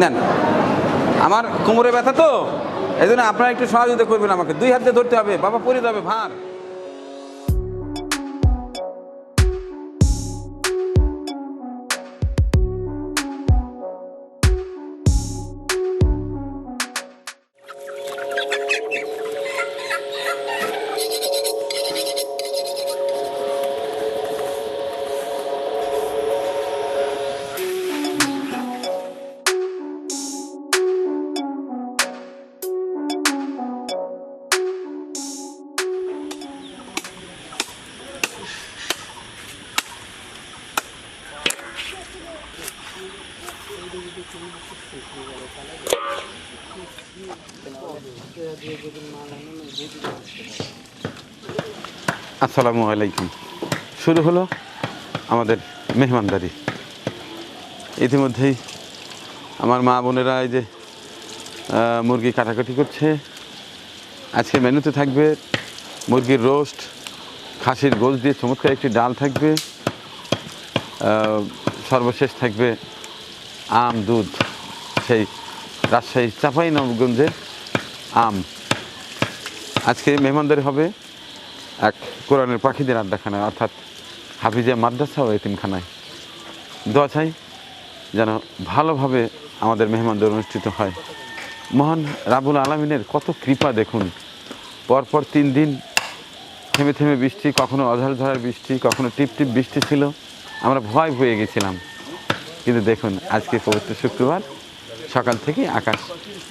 নেন। আমার কোমরে ব্যথা তো এই জন্য আপনারা একটু সহযোগিতা করবেন আমাকে। দুই হাতে ধরতে হবে, বাবা পরে যাবে ভার। আসসালামু আলাইকুম। শুরু হলো আমাদের মেহমানদারি। ইতিমধ্যেই আমার মা বোনেরা এই যে মুরগি কাটাকাটি করছে। আজকে মেনুতে থাকবে মুরগির রোস্ট, খাসির গোশ দিয়ে চমৎকার একটি ডাল থাকবে। সর্বশেষ থাকবে আম, দুধ, সেই রাজশাহী চাপাই নবগঞ্জের আম। আজকে মেহমানদারি হবে এক কোরআনের পাখিদের আড্ডাখানায়, অর্থাৎ হাফিজিয়া মাদ্রাসা ও এতিমখানায়। দোয়া চাই যেন ভালোভাবে আমাদের মেহমানদের অনুষ্ঠিত হয়। মহান রাবুল আলমিনের কত কৃপা দেখুন। পরপর তিন দিন থেমে থেমে বৃষ্টি, কখনো অঝার ঝড়ার বৃষ্টি, কখনো টিপ টিপ বৃষ্টি ছিল। আমরা ভয় পেয়ে গেছিলাম। কিন্তু দেখুন, আজকে পবিত্র শুক্রবার, সকাল থেকে আকাশ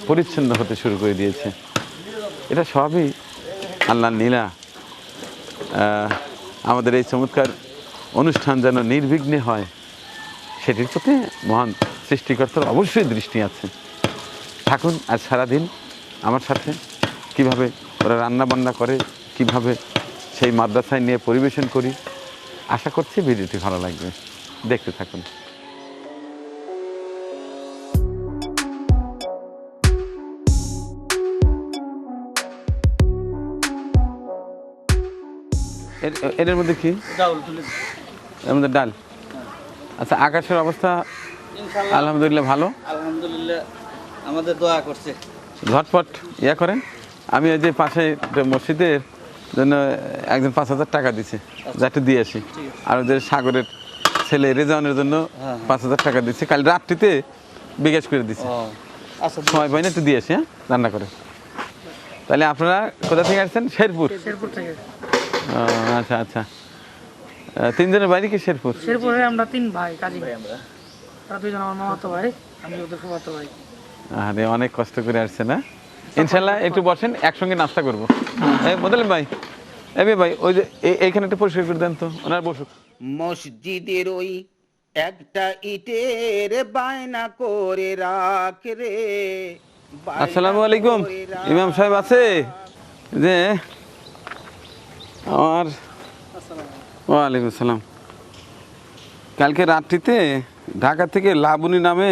পরিচ্ছন্ন হতে শুরু করে দিয়েছে। এটা সবই আল্লাহ নীলা আমাদের এই চমৎকার অনুষ্ঠান যেন নির্বিঘ্নে হয়, সেটির প্রতি মহান সৃষ্টিকর্তার অবশ্যই দৃষ্টি আছে। থাকুন, আজ সারাদিন আমার সাথে কীভাবে ওরা রান্না বান্না করে, কীভাবে সেই মাদ্রাসায় নিয়ে পরিবেশন করি, আশা করছি ভিডিওটি ভালো লাগবে। দেখতে থাকুন। এর- এর মধ্যে কি? এর মধ্যে ডাল। আচ্ছা আকাশের অবস্থা আলহামদুলিল্লাহ ভালো? আলহামদুলিল্লাহ আমাদের দোয়া করছে। ঝটপট ইয়া করেন। আমি ওই যে পাশে মসজিদের জন্য একজন পাঁচ হাজার টাকা দিছে যাতে দিয়ে আসি। আর ওদের সাগরের ছেলে রেজাউনের জন্য হ্যাঁ। পাঁচ হাজার টাকা দিচ্ছে কাল রাত্রিতে বিকাশ করে দিছে। আচ্ছা সময় পাই না একটু দিয়ে আসি হ্যাঁ? রান্না করে। তাহলে আপনারা কোথা থেকে আসছেন? শেরপুর। শেরপুর থেকে। আচ্ছা আচ্ছা। তিনজনের বাড়ি কি শেরপুর? শেরপুরে আমরা তিন ভাই কাজী। ভাই আমরা তারা দুইজন আমার মামাতো ভাই আমি ওদের ফুফাতো ভাই। আরে অনেক কষ্ট করে আসছে না? ইনশাল্লাহ একটু বসেন একসঙ্গে নাস্তা করব। বদলেন ভাই এ ভাই ওই যে এইখানে একটু পরিষ্কার করে দেন তো ওনার বসুক। মসজিদের ওই একটা ইটের বায়না করে রাখ রে আসসালামু আলাইকুম। ইমাম সাহেব আছে? যে আমার ওয়ালাইকুম আসসালাম। কালকে রাত্রিতে ঢাকা থেকে লাবণী নামে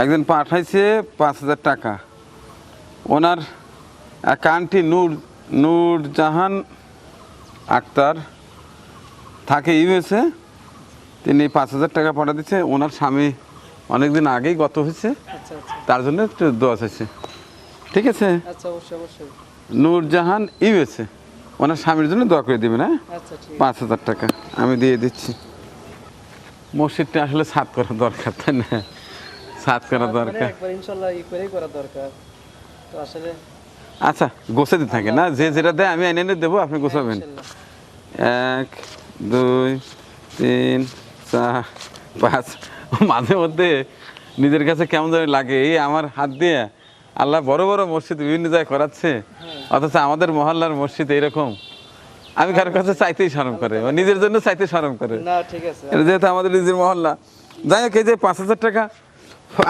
একজন পাঠাইছে পাঁচ হাজার টাকা। ওনার আন্টি নূর নূর জাহান আক্তার থাকে ইউএসএ তিনি পাঁচ হাজার টাকা পাঠা দিচ্ছে ওনার স্বামী অনেকদিন আগেই গত হয়েছে। আচ্ছা আচ্ছা। তার জন্য একটু দোয়া চাইছে। ঠিক আছে? আচ্ছা নূরজাহান ইউএসএ ওনার স্বামীর জন্য দোয়া করে দেবেন হ্যাঁ? আচ্ছা পাঁচ হাজার টাকা। আমি দিয়ে দিচ্ছি। মসজিদটা আসলে সাত করা দরকার তাই না? সাত করা দরকার। আচ্ছা গোছে দিতে থাকে না? যে যেটা দেয় আমি এনে এনে দেবো আপনি গোছাবেন এক দুই তিন চার পাঁচ। মাঝে মধ্যে নিজের কাছে কেমন লাগে। এই আমার হাত দিয়ে আল্লাহ বড় বড় মসজিদ বিভিন্ন জায়গায় করাচ্ছে। অথচ আমাদের মহল্লার মসজিদ এরকম আমি কারোর কাছে চাইতেই সরম করে নিজের জন্য চাইতে সরম করে। যেহেতু আমাদের নিজের মহল্লা। যাই হোক এই যে পাঁচ হাজার টাকা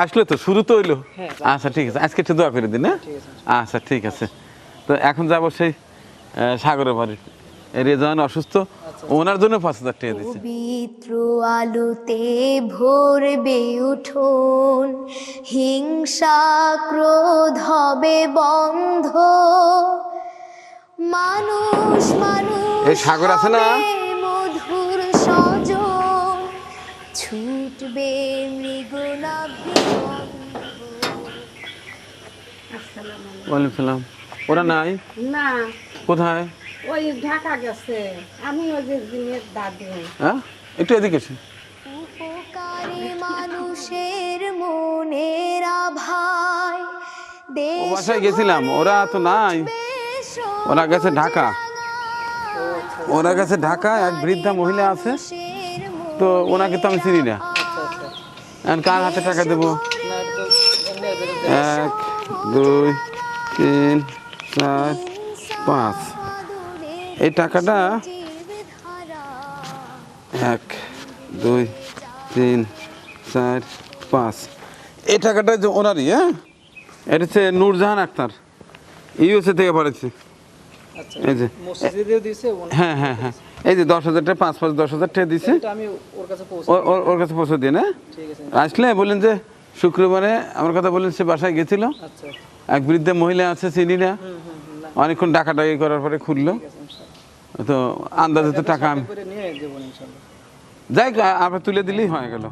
আসলো তো শুরু তো হইল। হ্যাঁ, আচ্ছা ঠিক আছে আজকে একটু দোয়া করে দিন হ্যাঁ? আচ্ছা ঠিক আছে। তো এখন যাব সেই সাগরের বাড়ি রেজান অসুস্থ ওনার জন্য পাঁচ হাজার টাকা দিচ্ছে। পবিত্র আলোতে ভরবে উঠোন হিংসা ক্রোধ হবে বন্ধ। মানুষ মানুষ এই সাগর আছে না? মধুর সজন ছুটবে মৃগুনাভি ওয়ালাইকুম সালাম। ওরা নাই? না। কোথায়? ওই ঢাকা গেছে। আমি ওই যে দিনের দাদু। হ্যাঁ? একটু এদিকে এসে। উপকারী মানুষের মনের ও বাসায় গেছিলাম ওরা তো নাই। ওরা গেছে ঢাকা। ওরা গেছে ঢাকা এক বৃদ্ধা মহিলা আছে। তো ওনাকে তো আমি চিনি না। কার হাতে টাকা দেবো? এক দুই তিন চার পাঁচ। এই টাকাটা এক দুই তিন চার পাঁচ। এই টাকাটা যে ওনারই হ্যাঁ? এটা হচ্ছে নূরজাহান আক্তার। ইউএসএ থেকে পড়েছে আচ্ছা এই যে হ্যাঁ হ্যাঁ হ্যাঁ। এই যে দশ হাজার টাকা পাঁচ পাঁচ দশ হাজার টাকা দিছে ওর কাছে পৌঁছে ও- ওর- ওর কাছে পৌঁছে দিয়ে না আসলে বললেন যে শুক্রবারে আমার কথা বললেন সে বাসায় গেছিল। আচ্ছা। এক বৃদ্ধা মহিলা আছে চিনি না। অনেকক্ষণ ডাকাডাকি করার পরে খুললো। তো আন্দাজে তো টাকা আমি যাই হোক, আপনার তুলে দিলেই হয়ে গেল।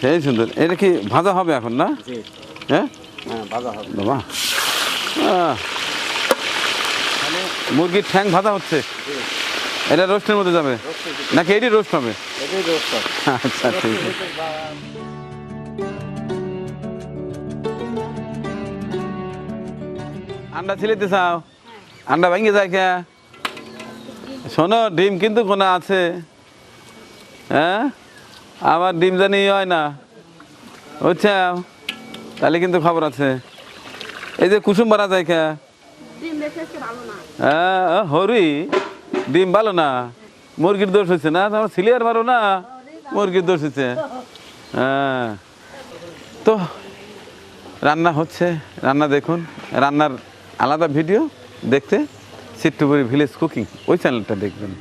সেই সুন্দর। এটা কি ভাজা হবে এখন না? হ্যাঁ? বাবা। আহ, মুরগির ঠ্যাং ভাজা হচ্ছে। এটা রোস্টের মধ্যে যাবে? নাকি এটি রোস্ট হবে? আচ্ছা ঠিক আছে। আন্ডা ছিলিতে চাও আন্ডা ভেঙে যায় কে? শোনো ডিম কিন্তু কোনো আছে। হ্যাঁ? আমার ডিম জানি হয় না। বুঝছ তাহলে কিন্তু খবর আছে। এই যে কুসুম বাড়া যায় কে? হ্যাঁ হরি ডিম ভালো না। মুরগির দোষ হচ্ছে না? তোমার সিলিয়ার মারো না? মুরগির দোষ হচ্ছে হ্যাঁ। তো রান্না হচ্ছে, রান্না দেখুন। রান্নার আলাদা ভিডিও দেখতে, সিট্টুপুরি ভিলেজ কুকিং। ওই চ্যানেলটা দেখবেন।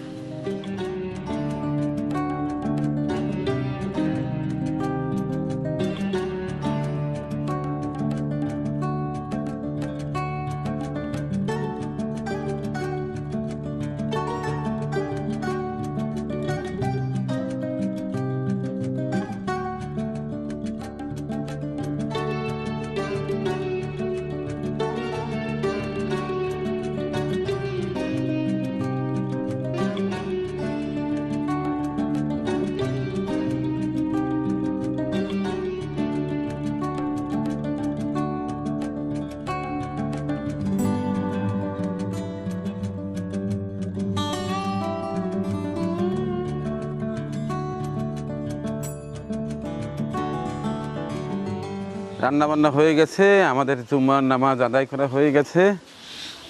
রান্না বান্না হয়ে গেছে, আমাদের জুম্মার নামাজ আদায় করা হয়ে গেছে।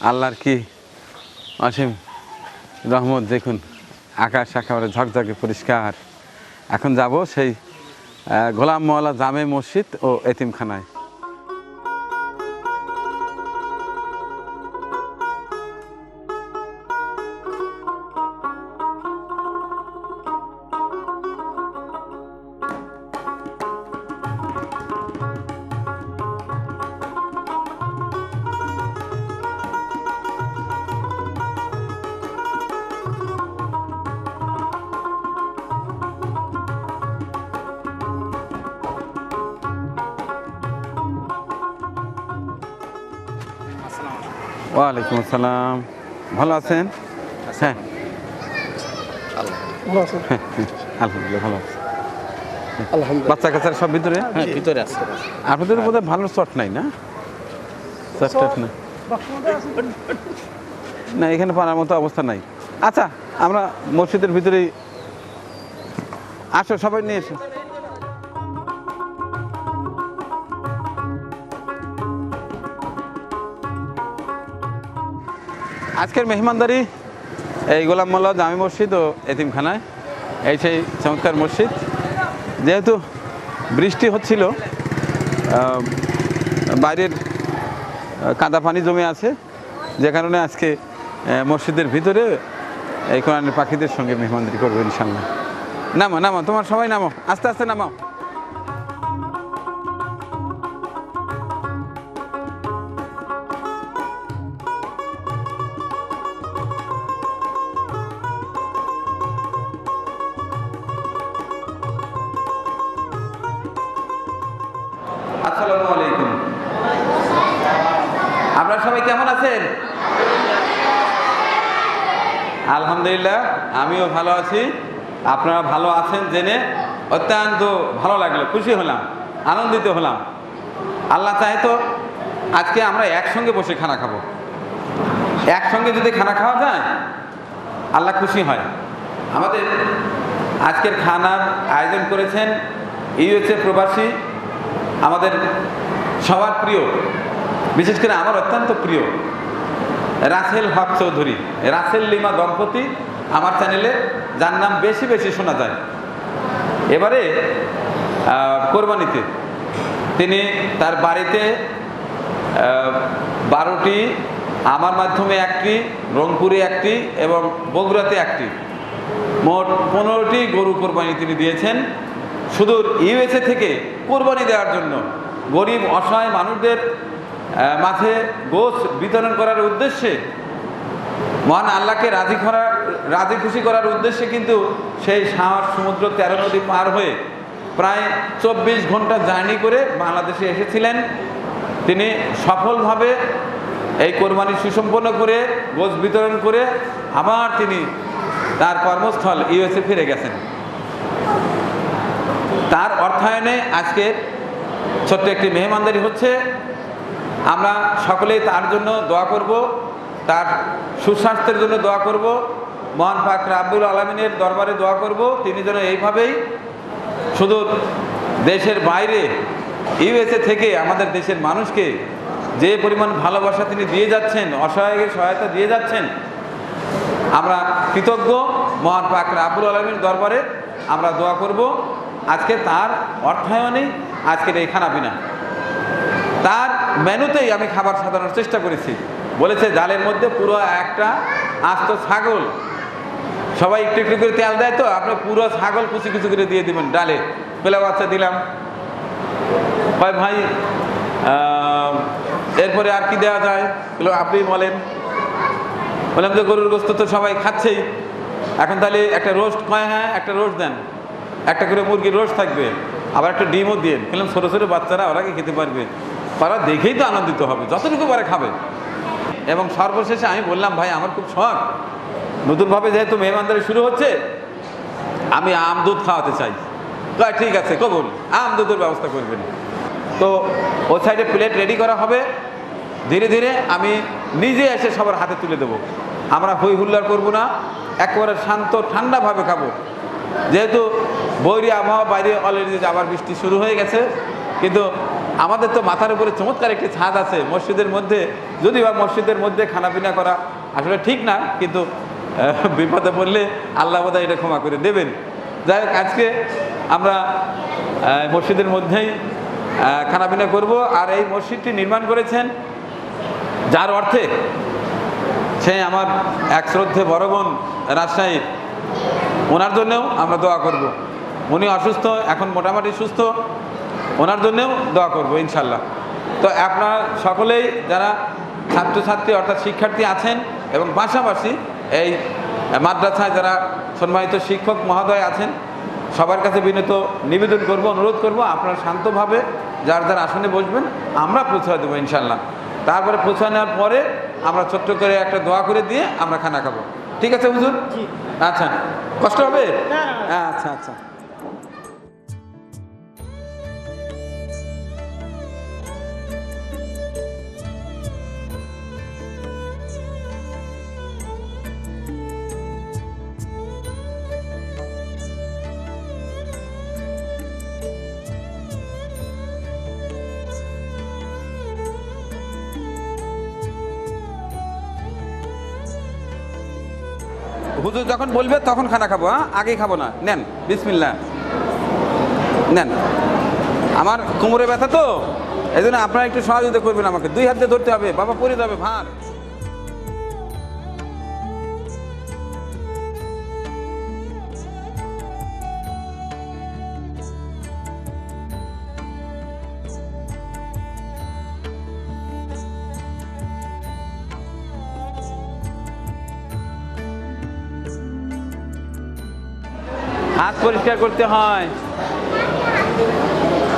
আল্লাহর কি অসীম রহমত, দেখুন, আকাশ একেবারে ঝকঝকে পরিষ্কার। এখন যাব সেই গোলাম মহলা জামে মসজিদ ও এতিমখানায়। ওয়ালাইকুম আসসালাম। ভালো আছেন? হ্যাঁ। ভালো আছে। আলহামদুলিল্লাহ ভালো আছে। আলহামদুলিল্লাহ। বাচ্চা কাচ্চার সব ভিতরে? হ্যাঁ ভিতরে আছে। আপনাদের বোধহয় ভালো চট নাই না? চট না না এখানে পারার মতো অবস্থা নাই। আচ্ছা আমরা মসজিদের ভিতরেই আসো সবাই নিয়ে এসো। আজকের মেহমানদারি এই গোলাম মোল্লা জামি মসজিদ ও এতিমখানায়, এই সেই চমৎকার মসজিদ। যেহেতু বৃষ্টি হচ্ছিল বাইরের কাদা পানি জমে আছে, যে কারণে আজকে মসজিদের ভিতরে এই কোরআনের পাখিদের সঙ্গে মেহমানদারি করব ইনশাল্লাহ নামো নামো, তোমার সবাই নামো, আস্তে আস্তে নামো। আলহামদুলিল্লাহ, আমিও ভালো আছি। আপনারা ভালো আছেন জেনে অত্যন্ত ভালো লাগল, খুশি হলাম, আনন্দিত হলাম। আল্লাহ চাহে তো আজকে আমরা একসঙ্গে বসে খানা খাব। একসঙ্গে যদি খানা খাওয়া যায়, আল্লাহ খুশি হয়। আমাদের আজকের খানার আয়োজন করেছেন ইউএসএ প্রবাসী, আমাদের সবার প্রিয়, বিশেষ করে আমার অত্যন্ত প্রিয় রাসেল হক চৌধুরী। রাসেল লিমা দম্পতি আমার চ্যানেলে যার নাম বেশি বেশি শোনা যায়। এবারে কোরবানিতে। তিনি তার বাড়িতে বারোটি, আমার মাধ্যমে একটি, রংপুরে একটি এবং বগুড়াতে একটি। মোট পনেরোটি গরু কোরবানি তিনি দিয়েছেন। সুদূর ইউএসএ থেকে কোরবানি দেওয়ার জন্য গরিব, অসহায় মানুষদের মাঝে গোছ বিতরণ করার উদ্দেশ্যে, মহান আল্লাহকে রাজি করার, রাজি খুশি করার উদ্দেশ্যে কিন্তু সেই সাহস সমুদ্র তেরো নদী পার হয়ে প্রায় চব্বিশ ঘণ্টা জার্নি করে বাংলাদেশে এসেছিলেন। তিনি সফলভাবে এই কোরবানি সুসম্পন্ন করে, গোছ বিতরণ করে আবার তিনি তার কর্মস্থল ইউএসএ ফিরে গেছেন। তার অর্থায়নে আজকে ছোট্ট একটি মেহমানদারি হচ্ছে আমরা সকলেই তার জন্য দোয়া করব, তার সুস্বাস্থ্যের জন্য দোয়া করব, মহান পাক রাব্বুল আলমিনের দরবারে দোয়া করব, তিনি যেন এইভাবেই শুধু দেশের বাইরে, ইউএসএ থেকে আমাদের দেশের মানুষকে যে পরিমাণ ভালোবাসা তিনি দিয়ে যাচ্ছেন, অসহায়কে সহায়তা দিয়ে যাচ্ছেন, আমরা কৃতজ্ঞ মহান পাক রাব্বুল আলমীর দরবারে আমরা দোয়া করব। আজকে তার অর্থায়নেই আজকের এই খানাপিনা। তার মেনুতেই আমি খাবার সাজানোর চেষ্টা করেছি। বলেছে, জালের মধ্যে পুরো একটা আস্ত ছাগল। সবাই একটু একটু করে তেল দেয় তো, আপনি পুরো ছাগল কুচি কুচি করে দিয়ে দিবেন ডালে। পেলে বাচ্চা দিলাম। ভাই ভাই এরপরে আর কি দেওয়া যায়? আপনি বলেন। বললাম যে, গরুর গোস্ত তো সবাই খাচ্ছেই। এখন তাহলে একটা রোস্ট কয় হ্যাঁ একটা রোস্ট দেন। একটা করে মুরগির রোস্ট থাকবে। আবার একটা ডিমও দিয়ে বললাম, ছোটো ছোটো বাচ্চারা, ওরা খেতে পারবে? তারা দেখেই তো আনন্দিত হবে, যতটুকু পারে খাবে। এবং সর্বশেষে আমি বললাম, ভাই, আমার খুব শখ। নতুনভাবে যেহেতু মেহমানদারি শুরু হচ্ছে, আমি আম দুধ খাওয়াতে চাই। কয় ঠিক আছে, কবুল। আম দুধের ব্যবস্থা করবেন। তো ওই সাইডে প্লেট রেডি করা হবে। ধীরে ধীরে আমি নিজে এসে সবার হাতে তুলে দেবো। আমরা হই হুল্লার করব না, একেবারে শান্ত, ঠান্ডাভাবে খাব। যেহেতু বৈরী আবহাওয়া, বাইরে অলরেডি আবার বৃষ্টি শুরু হয়ে গেছে, কিন্তু আমাদের তো মাথার উপরে চমৎকার একটি ছাদ আছে মসজিদের মধ্যে যদি বা মসজিদের মধ্যে খানাপিনা করা আসলে ঠিক না, কিন্তু বিপদে পড়লে আল্লাহ বোধহয় এটা ক্ষমা করে দেবেন যাই হোক, আজকে আমরা মসজিদের মধ্যেই খানাপিনা করব আর এই মসজিদটি নির্মাণ করেছেন যার অর্থে সে আমার এক শ্রদ্ধে বড় বোন রাজশাহীর ওনার জন্যেও আমরা দোয়া করব। উনি অসুস্থ, এখন মোটামুটি সুস্থ ওনার জন্যেও দোয়া করব ইনশাল্লাহ। তো আপনারা সকলেই যারা ছাত্রছাত্রী অর্থাৎ শিক্ষার্থী আছেন এবং পাশাপাশি এই মাদ্রাসায় যারা সম্মানিত শিক্ষক মহোদয় আছেন সবার কাছে বিনীত নিবেদন করব অনুরোধ করব আপনারা শান্তভাবে যার যার আসনে বসবেন আমরা পৌঁছে দেবো ইনশাল্লাহ। তারপরে পৌঁছে নেওয়ার পরে আমরা ছোট্ট করে একটা দোয়া করে দিয়ে আমরা খানা খাব। ঠিক আছে হুজুর? আচ্ছা। কষ্ট হবে? আচ্ছা আচ্ছা। বলবে, তখন খানা খাব হ্যাঁ? আগেই খাব না। নেন বিসমিল্লা নেন। আমার কোমরে ব্যথা তো? এই জন্য আপনারা একটু সহযোগিতা করবেন আমাকে। দুই হাত ধরতে হবে। বাবা পরে যাবে, ভার। পরিষ্কার করতে হয়।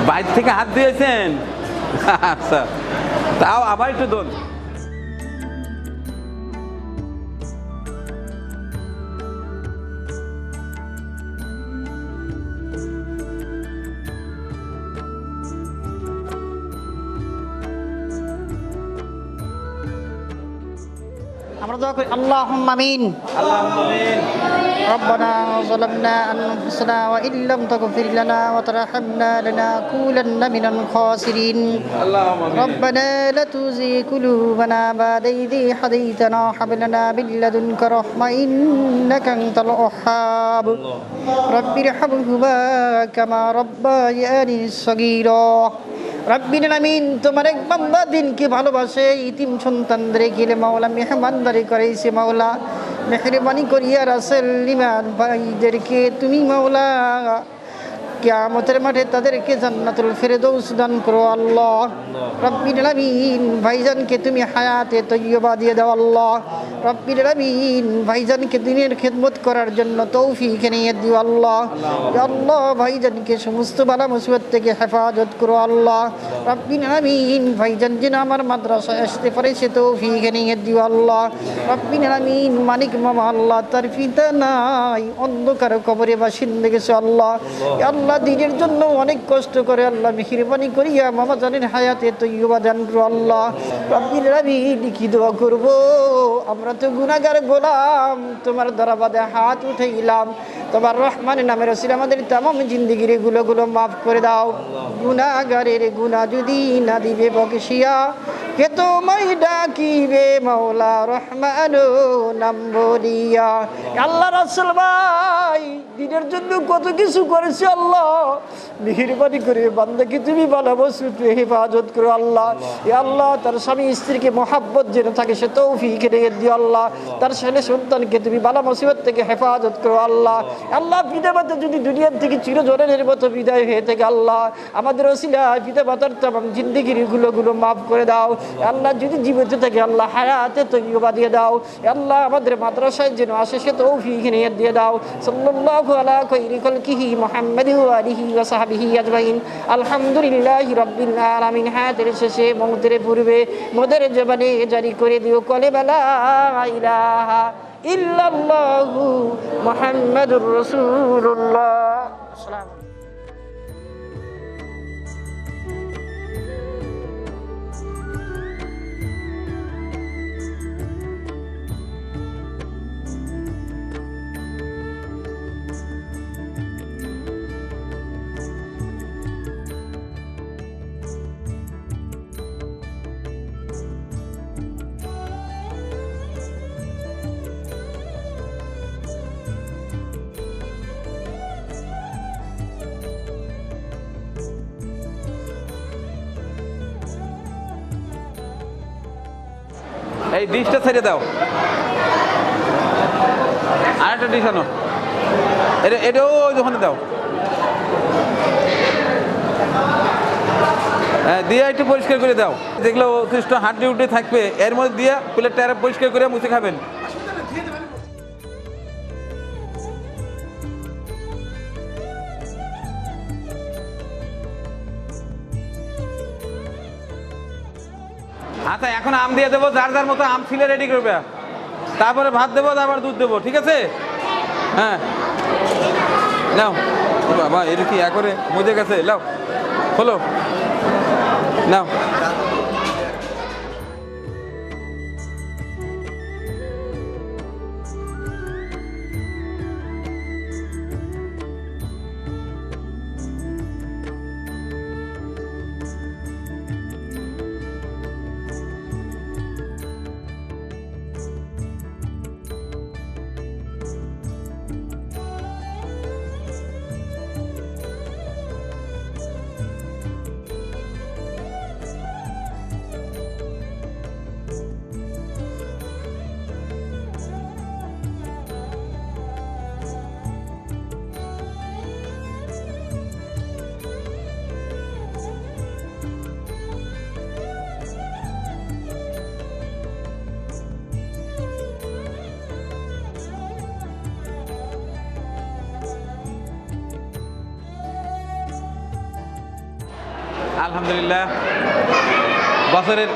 বাইর থেকে হাত দিয়েছেন আচ্ছা। তাও আবার একটু দোল আমরা দোয়া করি আল্লাহ আমিন ربنا ظلمنا أنفسنا وإن لم تغفر لنا وترحمنا لنكونن من الخاسرين ربنا لا تزغ قلوبنا بعد إذ هديتنا وهب لنا من لدنك رحمة إنك أنت الوهاب رب ارحمهما كما ربياني صغيرا রব্বিন আমিন, তোমার এক বান্দা দিনকে ভালোবাসে, ইতিম সন্তানদের গেলে মাওলা মেহমানদারি করেছে মাওলা মেহরবানি করিয়া রাসেল লিমান ভাইদেরকে তুমি মাওলা কিয়ামতের মাঠে তাদেরকে জান্নাতুল ফেরদৌস দান করো আল্লাহ। রব্বিল আলামিন ভাইজানকে তুমি হায়াতে তৈয়বা দিয়ে দাও আল্লাহ। রব্বিল আলামিন ভাইজানকে দিনের খেদমত করার জন্য তৌফিক নিয়ে দিও আল্লাহ। আল্লাহ। ভাইজানকে সমস্ত বালা মুসিবত থেকে হেফাজত করো আল্লাহ। রব্বিল আলামিন ভাইজান যেন আমার মাদ্রাসায় আসতে পারে সে তৌফিক নিয়ে দিও আল্লাহ। রব্বিল আলামিন মানিক মামা আল্লাহ তার পিতা নাই অন্ধকার কবরে বাসিন্দে গেছে আল্লাহ। ইয়া আল্লাহ দিনের জন্য অনেক কষ্ট করে আল্লাহ মেহরবানি করিয়া মামা জানেন হায়াতে তৈবা দান করো আল্লাহ। রব্বিল আলামিন কি দোয়া করব আমরা তো গুনাহগার গোলাম তোমার দরবারে হাত উঠাইলাম তোমার রহমান নামের রসিল আমাদের তামাম জিন্দিগিরগুলো গুলো মাফ করে দাও। গুনাহগারের গুনাহ যদি না দিবে বকশিয়া কে তোমায় ডাকিবে মাওলা রহমান নাম বলিয়া। আল্লাহ রাসূল ভাই, দিনের জন্য কত কিছু করেছে আল্লাহ। মেহরবানি করে বান্দাকে তুমি ভালোবাসো তুই হেফাজত করো আল্লাহ। এ আল্লাহ, তার স্বামী স্ত্রীকে মহাব্বত যেন থাকে, সে তৌফিক রেখে দিও আল্লাহ। তার ছেলে সন্তানকে তুমি বালা মুসিবত থেকে হেফাজত করো আল্লাহ। আল্লাহ পিতা মাতা যদি দুনিয়ার থেকে চিরজনের মতো বিদায় হয়ে থাকে আল্লাহ, আমাদের ওসিলা পিতা মাতার তাম জিন্দিগিরগুলো মাফ করে দাও। আল্লাহ যদি জীবিত থাকে, আল্লাহ হায়াতে তৈবা দিয়ে দাও। আল্লাহ আমাদের মাদ্রাসায় যেন আসে, সে তৌফিক নিয়ে দিয়ে দাও। সাল্লাল্লাহু আলা খাইরি খালকিহি মুহাম্মাদি আলিহি ওয়া সাহবিহি আজমাইন। আলহামদুলিল্লাহি রাব্বিল আলামিন। হায়াতের শেষে মৌতের পূর্বে মোদের জবানে জারি করে দিও কলেমা লা ইলাহা ইল্লাল্লাহু মুহাম্মাদুর রাসূলুল্লাহ। আসসালামু এই ডিশটা ছেড়ে দাও। আর একটা ডিশ আনো। এটা এটাও ওখানে দাও। হ্যাঁ দিয়ে একটু পরিষ্কার করে দাও। দেখলে কৃষ্ণ হাড্ডি উড্ডি থাকবে। এর মধ্যে দিয়ে প্লেটটা পরিষ্কার করে মুছে খাবেন। আচ্ছা এখন আম দিয়ে দেবো, যার যার মতো আম ছিলে রেডি করবে। তারপরে ভাত দেবো তারপর দুধ দেবো, ঠিক আছে? হ্যাঁ। নাও। বাবা এটা কি এক করে? মজে গেছে, নাও। হলো নাও। আলহামদুলিল্লাহ, বছরের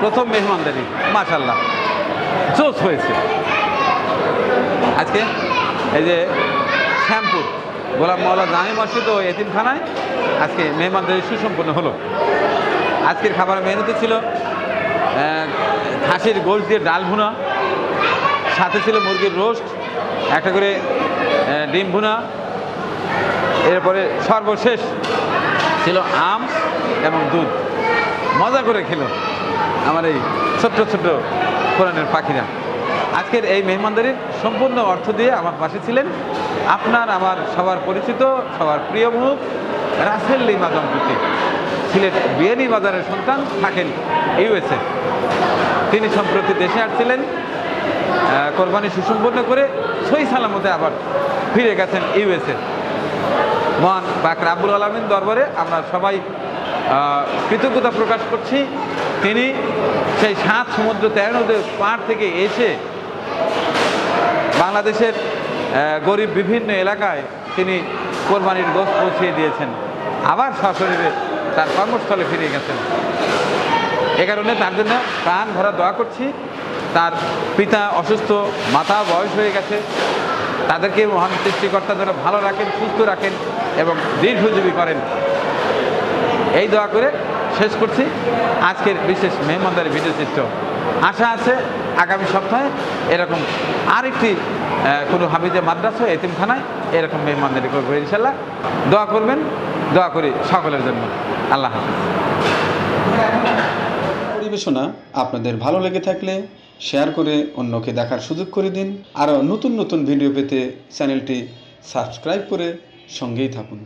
প্রথম মেহমানদারি মাশাল্লাহ চোস হয়েছে। আজকে এই যে শ্যামপুর, গোলাম মহল্লা জামি মসজিদ ও এতিমখানায় আজকে মেহমানদারি সুসম্পন্ন হলো। আজকের খাবার মেনুতে ছিল খাসির গোশ দিয়ে ডাল ভুনা, সাথে ছিল মুরগির রোস্ট, একটা করে ডিম ভুনা, এরপরে সর্বশেষ ছিল আম এবং দুধ। মজা করে খেল আমার এই ছোট্ট ছোট্ট কোরআনের পাখিরা। আজকের এই মেহমানদারির সম্পূর্ণ অর্থ দিয়ে আমার পাশে ছিলেন আপনার আমার সবার পরিচিত, সবার প্রিয় মুখ, রাসেল লিমা দম্পতি। সিলেট বিয়ানি বাজারের সন্তান থাকেন ইউএসএ। তিনি সম্প্রতি দেশে আসছিলেন কোরবানি সুসম্পন্ন করে সই সালামতে আবার ফিরে গেছেন ইউএসএ। মহান বাক রাব্বুল আলমিন দরবারে আমরা সবাই কৃতজ্ঞতা প্রকাশ করছি। তিনি সেই সাত সমুদ্র তেরো নদীর পাড় থেকে এসে বাংলাদেশের গরিব বিভিন্ন এলাকায় তিনি কোরবানির গোস পৌঁছিয়ে দিয়েছেন। আবার সশরীরে তার কর্মস্থলে ফিরে গেছেন। এ কারণে তার জন্য প্রাণ ভরা দোয়া করছি। তার পিতা অসুস্থ মাথা বয়স হয়ে গেছে। তাদেরকে মহান সৃষ্টিকর্তা যেন ভালো রাখেন, সুস্থ রাখেন এবং দীর্ঘজীবী করেন। এই দোয়া করে শেষ করছি। আজকের বিশেষ মেহমানদারি ভিডিও চিত্র আশা আছে, আগামী সপ্তাহে এরকম আরেকটি কোনো হাফিজে মাদ্রাসা, এতিমখানায় এরকম মেহমানদারি করব ইনশাল্লাহ। দোয়া করবেন, দোয়া করি সকলের জন্য। আল্লাহ হাফিজ। পরিবেশনা আপনাদের ভালো লেগে থাকলে শেয়ার করে অন্যকে দেখার সুযোগ করে দিন। আরও নতুন নতুন ভিডিও পেতে চ্যানেলটি সাবস্ক্রাইব করে সঙ্গেই থাকুন।